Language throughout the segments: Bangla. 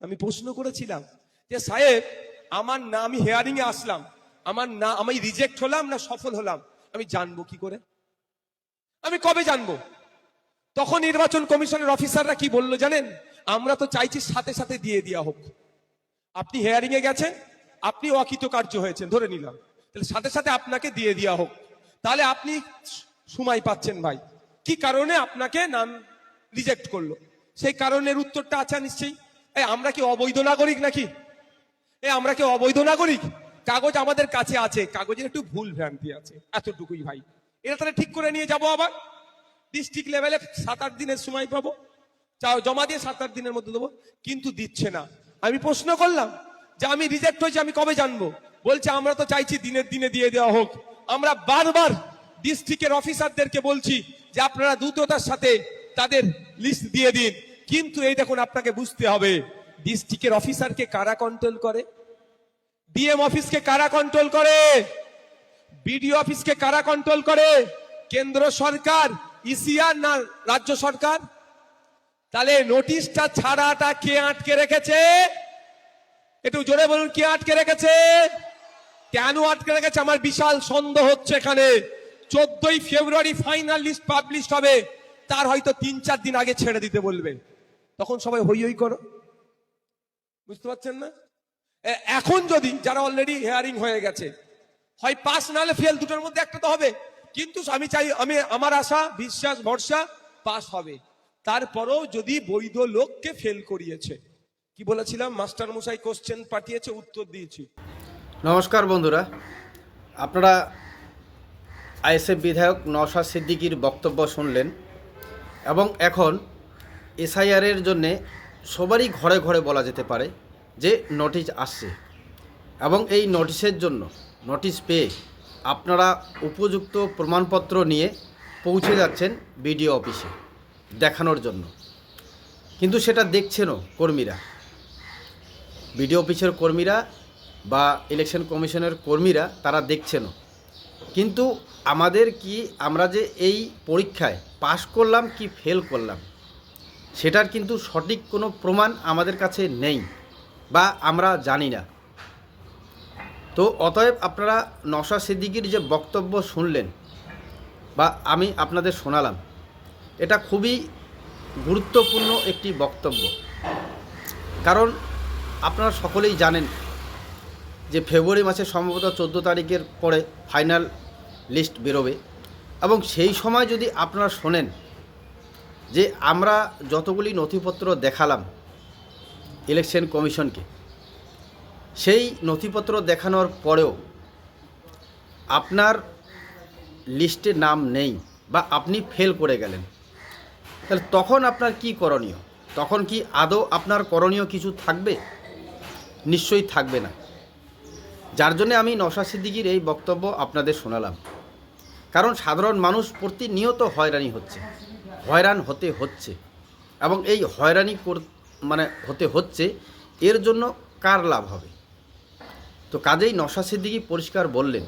আমি প্রশ্ন করেছিলাম যে, সাহেব, আমার না, আমি হেয়ারিং এ আসলাম। আমার না, আমি রিজেক্ট হলাম না সফল হলাম? আমি জানব কি করে? আমি কবে জানব? তখন নির্বাচন কমিশনের অফিসাররা কি বলল জানেন? আমরা তো চাইছি সাথে সাথে দিয়ে দেওয়া হোক। আপনি হেয়ারিং এ গেছেন, আপনি অকৃতকার্য হয়েছেন, ধরে নিলাম। তাহলে সাথে সাথে আপনাকে দিয়ে দেওয়া হোক। তাহলে আপনি সময় পাচ্ছেন ভাই। কি কারণে আপনাকে নাম রিজেক্ট করল? সেই কারণের উত্তরটা আছে নিশ্চয়ই? এই আমরা কি অবৈধ নাগরিক নাকি? এ, আমরা কি অবৈধ নাগরিক? কাগজ আমাদের কাছে আছে, কাগজের একটু ভুল ভ্রান্তি আছে, এতটুকুই ভাই। এটা তাহলে ঠিক করে নিয়ে যাব আবার? ডিস্ট্রিক্ট লেভেলে সাত আট দিনের সময় পাবো। চা- জমা দিয়ে সাত আট দিনের মধ্যে দেবো, কিন্তু দিচ্ছে না। আমি প্রশ্ন করলাম যে আমি রিজেক্ট হয়েছি, আমি কবে জানব? বলছে, আমরা তো চাইছি দিনের দিনে দিয়ে দেওয়া হোক। আমরা বারবার ডিস্ট্রিক্টের অফিসারদেরকে বলছি যে আপনারা দ্রুততার সাথে তাদের লিস্ট দিয়ে দিন। কিন্তু এই দেখুন আপনাকে বুঝতে হবে, ডিস্ট্রিক্টের অফিসারকে কারা কন্ট্রোল করে? ডিএম অফিসকে কারা কন্ট্রোল করে? বিডিও অফিসকে কারা কন্ট্রোল করে? কেন্দ্র সরকার, ইসিআর না রাজ্য সরকার? তাহলে নোটিশটা ছাড়াটা কে আটকে রেখেছে? একটু জোরে বলুন, কে আটকে রেখেছে? কেন আটকে রেখেছে? আমার বিশাল সন্দেহ হচ্ছে এখানে। চোদ্দই ফেব্রুয়ারি ফাইনাল লিস্ট পাবলিশ হবে। তার হয়তো তিন চার দিন আগে ছেড়ে দিতে বলবে। তখন সবাই হই হই করো। বুঝতে পারছেন না? এখন যদি যারা অলরেডি হেয়ারিং হয়ে গেছে, হয় পাস নাহলে ফেল দুটোর মধ্যে একটা তো হবে। কিন্তু আমি চাই, আমি, আমার আশা, বিশ্বাস, ভরসা, পাস হবে। তারপরেও যদি বৈধ লোককে ফেল করিয়েছে, কি বলেছিলাম? মাস্টার মশাই কোশ্চেন পাঠিয়েছে, উত্তর দিয়েছি। নমস্কার বন্ধুরা। আপনারা আইএসএফ বিধায়ক নওশাদ সিদ্দিকীর বক্তব্য শুনলেন এবং এখন এসআইআরের জন্যে সবারই ঘরে ঘরে বলা যেতে পারে যে নোটিশ আসছে। এবং এই নোটিশের জন্য নোটিশ পেয়ে আপনারা উপযুক্ত প্রমাণপত্র নিয়ে পৌঁছে যাচ্ছেন বিডিও অফিসে দেখানোর জন্য। কিন্তু সেটা দেখছেনও কর্মীরা। বিডিও অফিসের কর্মীরা বা ইলেকশন কমিশনের কর্মীরা তারা দেখছেনও। কিন্তু আমাদের কি আমরা যে এই পরীক্ষায় পাশ করলাম কি ফেল করলাম? সেটার কিন্তু সঠিক কোনো প্রমাণ আমাদের কাছে নেই বা আমরা জানি না। তো অতএব আপনারা নশা সিদ্দিকির যে বক্তব্য শুনলেন বা আমি আপনাদের শোনালাম, এটা খুবই গুরুত্বপূর্ণ একটি বক্তব্য। কারণ আপনারা সকলেই জানেন যে ফেব্রুয়ারি মাসে সম্ভবত চোদ্দ তারিখের পরে ফাইনাল লিস্ট বেরোবে এবং সেই সময় যদি আপনারা শোনেন যে আমরা যতগুলি নথিপত্র দেখালাম ইলেকশন কমিশনকে, সেই নথিপত্র দেখানোর পরেও আপনার লিস্টে নাম নেই বা আপনি ফেল করে গেলেন, তাহলে তখন আপনার কি করণীয়? তখন কি আদৌ আপনার করণীয় কিছু থাকবে? নিশ্চয়ই থাকবে না। যার জন্য আমি নশা সিদ্দিকির এই বক্তব্য আপনাদের শোনালাম। কারণ সাধারণ মানুষ প্রতিনিয়ত হয়রানি হচ্ছে। হয়রান হতে হচ্ছে। এবং এই হয়রানি কর- মানে হতে হচ্ছে, এর জন্য কার লাভ হবে? তো কাজেই নশা সিদ্দিকি পরিষ্কার বললেন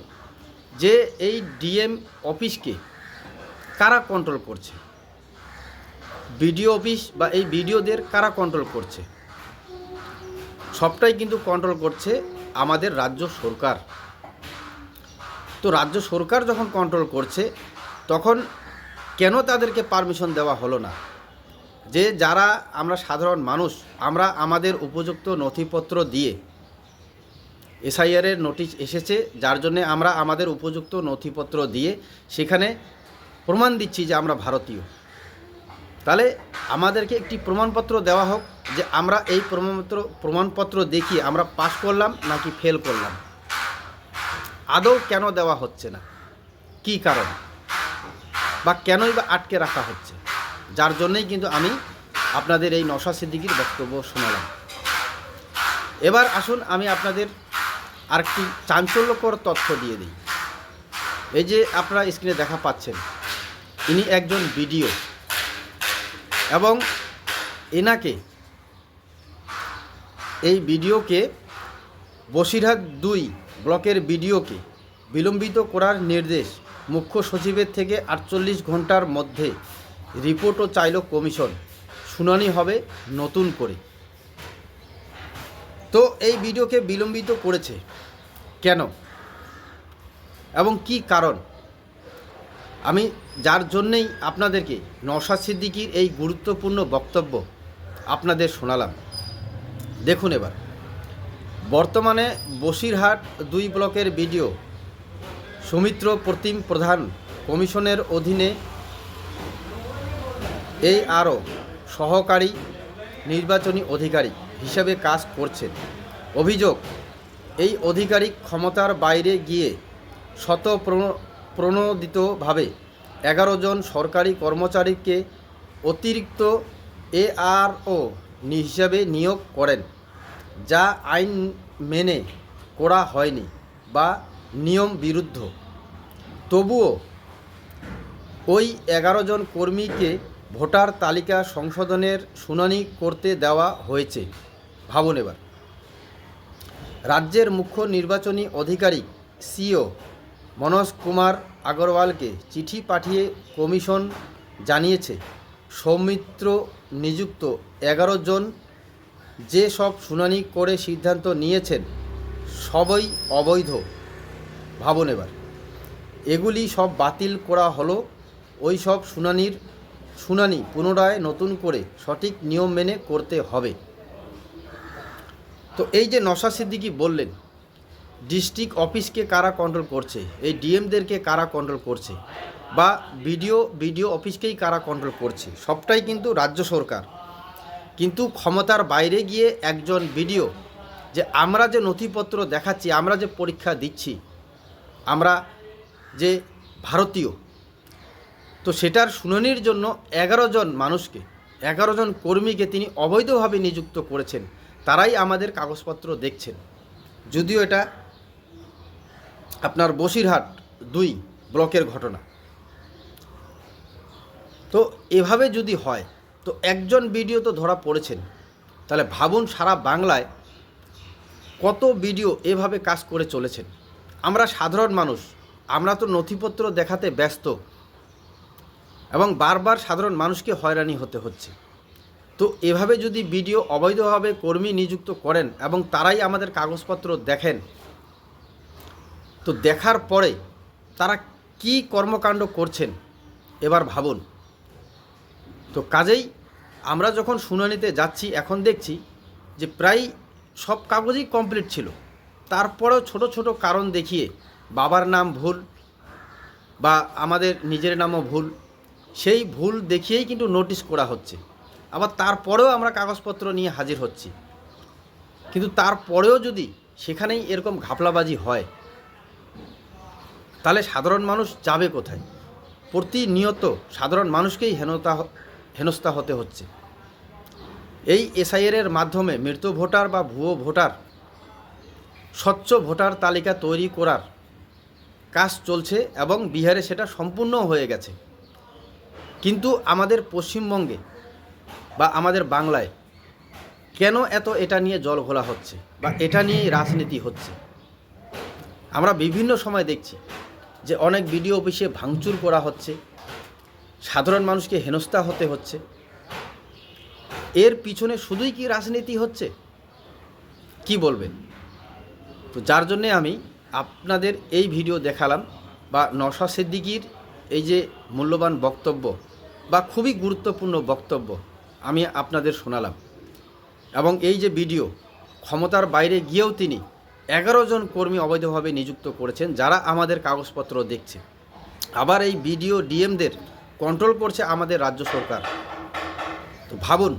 যে, এই ডিএম অফিসকে কারা কন্ট্রোল করছে? বিডিও অফিস বা এই বিডিওদের কারা কন্ট্রোল করছে? সবটাই কিন্তু কন্ট্রোল করছে আমাদের রাজ্য সরকার। তো রাজ্য সরকার যখন কন্ট্রোল করছে, তখন কেন তাদেরকে পারমিশন দেওয়া হলো না? যে যারা আমরা সাধারণ মানুষ, আমরা আমাদের উপযুক্ত নথিপত্র দিয়ে এসআইআরের নোটিশ এসেছে, যার জন্য আমরা আমাদের উপযুক্ত নথিপত্র দিয়ে সেখানে প্রমাণ দিচ্ছি যে আমরা ভারতীয়। তাহলে আমাদেরকে একটি প্রমাণপত্র দেওয়া হোক যে আমরা এই প্রমাণপত্র প্রমাণপত্র দেখিয়ে আমরা পাশ করলাম নাকি ফেল করলাম। আদৌ কেন দেওয়া হচ্ছে না? কি কারণ? বা কেনই বা আটকে রাখা হচ্ছে? যার জন্যই কিন্তু আমি আপনাদের এই নশা সিদ্দিকির বক্তব্য শোনালাম। এবার আসুন আমি আপনাদের আরেকটি চাঞ্চল্যকর তথ্য দিয়ে দিই। এই যে আপনারা স্ক্রিনে দেখা পাচ্ছেন, ইনি একজন বিডিও এবং এনাকে, এই ভিডিওকে বসিরহাট দুই ব্লকের ভিডিওকে বিলম্বিত করার নির্দেশ মুখ্য সচিবের থেকে আটচল্লিশ ঘণ্টার মধ্যে রিপোর্টও চাইল কমিশন। শুনানি হবে নতুন করে। তো এই ভিডিওকে বিলম্বিত করেছে। কেন? এবং কি কারণ? আমি যার জন্যেই আপনাদেরকে নওশাদ সিদ্দিকির এই গুরুত্বপূর্ণ বক্তব্য আপনাদের শোনালাম। দেখুন এবার। বর্তমানে বসিরহাট দুই ব্লকের ভিডিও সৌমিত্র প্রতিম প্রধান কমিশনের অধীনে এই আরও সহকারী নির্বাচনী অধিকারী হিসেবে কাজ করছেন। অভিযোগ, এই আধিকারিক ক্ষমতার বাইরে গিয়ে শত প্রণোদিতভাবে এগারো জন সরকারি কর্মচারীকে অতিরিক্ত এআরও হিসাবে নিয়োগ করেন, যা আইন মেনে করা হয়নি বা নিয়ম বিরুদ্ধ। তবুও ওই এগারো জন কর্মীকে ভোটার তালিকা সংশোধনের শুনানি করতে দেওয়া হয়েছে। ভাবুন এবার। রাজ্যের মুখ্য নির্বাচনী আধিকারিক সিও মনোজ কুমার আগরওয়ালকে চিঠি পাঠিয়ে কমিশন জানিয়েছে, সৌমিত্র নিযুক্ত এগারো জন যে সব শুনানি করে সিদ্ধান্ত নিয়েছেন, সবই অবৈধ। ভাবুন এবার। এগুলি সব বাতিল করা হলো। ওই সব শুনানির, শুনানি পুনরায় নতুন করে সঠিক নিয়ম মেনে করতে হবে। তো এই যে নশা সিদ্দিকি বললেন, ডিস্ট্রিক্ট অফিসকে কারা কন্ট্রোল করছে? এই ডিএমদেরকে কারা কন্ট্রোল করছে? বা বিডিও বিডিও অফিসকেই কারা কন্ট্রোল করছে? সবটাই কিন্তু রাজ্য সরকার। কিন্তু ক্ষমতার বাইরে গিয়ে একজন বিডিও, যে আমরা যে নথিপত্র দেখাচ্ছি, আমরা যে পরীক্ষা দিচ্ছি, আমরা যে ভারতীয়। তো সেটার শুনানির জন্য এগারো জন মানুষকে, এগারো জন কর্মীকে তিনি অবৈধভাবে নিযুক্ত করেছেন। তারাই আমাদের কাগজপত্র দেখছেন। যদিও এটা আপনার বসিরহাট দুই ব্লকের ঘটনা। তো এভাবে যদি হয়, তো একজন ভিডিও তো ধরা পড়েছেন। তাহলে ভাবুন সারা বাংলায় কত ভিডিও এভাবে কাজ করে চলেছেন। আমরা সাধারণ মানুষ আমরা তো নথিপত্র দেখাতে ব্যস্ত। এবং বারবার সাধারণ মানুষকে হয়রানি হতে হচ্ছে। তো এভাবে যদি বিডিও অবৈধভাবে কর্মী নিযুক্ত করেন এবং তারাই আমাদের কাগজপত্র দেখেন, তো দেখার পরে তারা কি কর্মকাণ্ড করছেন, এবার ভাবুন। তো কাজেই আমরা যখন শুনানিতে যাচ্ছি, এখন দেখছি যে প্রায় সব কাগজই কমপ্লিট ছিল। তারপরেও ছোট ছোট কারণ দেখিয়ে বাবার নাম ভুল বা আমাদের নিজের নামও ভুল, সেই ভুল দেখিয়েই কিন্তু নোটিশ করা হচ্ছে। আবার তারপরেও আমরা কাগজপত্র নিয়ে হাজির হচ্ছি। কিন্তু তারপরেও যদি সেখানেই এরকম ঘাপলাবাজি হয়, তাহলে সাধারণ মানুষ যাবে কোথায়? প্রতিনিয়ত সাধারণ মানুষকেই হেনতা হেনস্থা হতে হচ্ছে। এই এসআইআর মাধ্যমে মৃত ভোটার বা ভুয়ো ভোটার, স্বচ্ছ ভোটার তালিকা তৈরি করার কাজ চলছে এবং বিহারে সেটা সম্পূর্ণ হয়ে গেছে। কিন্তু আমাদের পশ্চিমবঙ্গে বা আমাদের বাংলায় কেন এত এটা নিয়ে জল ঘোলা হচ্ছে বা এটা নিয়েই রাজনীতি হচ্ছে? আমরা বিভিন্ন সময় দেখছি যে অনেক বিডিও অফিসে ভাঙচুর করা হচ্ছে, সাধারণ মানুষকে হেনস্থা হতে হচ্ছে। এর পিছনে শুধুই কি রাজনীতি হচ্ছে? কি বলবেন? তো যার জন্যে আমি আপনাদের এই ভিডিও দেখালাম বা নশা সিদ্দিকির এই যে মূল্যবান বক্তব্য বা খুবই গুরুত্বপূর্ণ বক্তব্য আমি আপনাদের শোনালাম। এবং এই যে ভিডিও, ক্ষমতার বাইরে গিয়েও তিনি এগারো জন কর্মী অবৈধভাবে নিযুক্ত করেছেন যারা আমাদের কাগজপত্র দেখছে। আবার এই বিডিও ডিএমদের কন্ট্রোল করছে আমাদের রাজ্য সরকার। তো ভাবুন,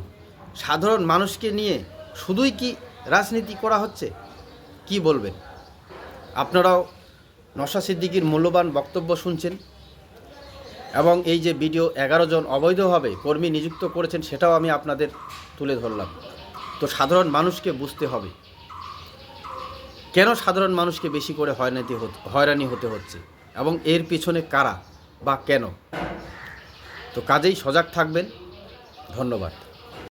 সাধারণ মানুষকে নিয়ে শুধুই কি রাজনীতি করা হচ্ছে? কি বলবেন? আপনারাও নশা সিদ্দিকির মূল্যবান বক্তব্য শুনছেন এবং এই যে ভিডিও এগারো জন অবৈধভাবে কর্মী নিযুক্ত করেছেন, সেটাও আমি আপনাদের তুলে ধরলাম। তো সাধারণ মানুষকে বুঝতে হবে। কেন সাধারণ মানুষকে বেশি করে হয়রানি হয়রানি হতে হচ্ছে? এবং এর পিছনে কারা বা কেন? তো কাজেই সজাগ থাকবেন। ধন্যবাদ।